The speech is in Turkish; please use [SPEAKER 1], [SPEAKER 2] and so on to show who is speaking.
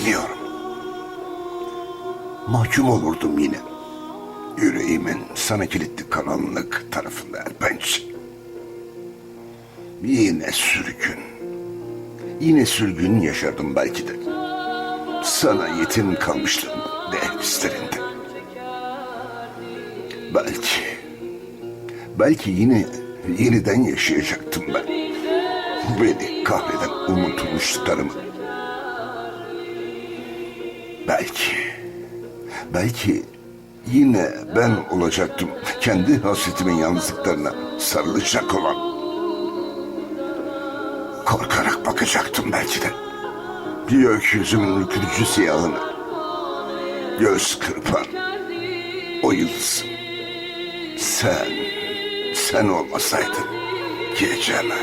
[SPEAKER 1] Biliyorum. Mahkum olurdum yine. Yüreğimin sana kilitli karanlık tarafında Erpenç. Yine sürgün. Yine sürgün yaşardım belki de. Sana yetim kalmıştım dehlislerinde. Belki, belki yine yeniden yaşayacaktım ben. Beni kahreden unutulmuşluklarımı. Belki, belki yine ben olacaktım kendi hasretimin yalnızlıklarına sarılacak olan. Korkarak bakacaktım belki de. Gökyüzümün ürkütücü siyahını. Göz kırpan o yıldızım. Sen, sen olmasaydın geceme.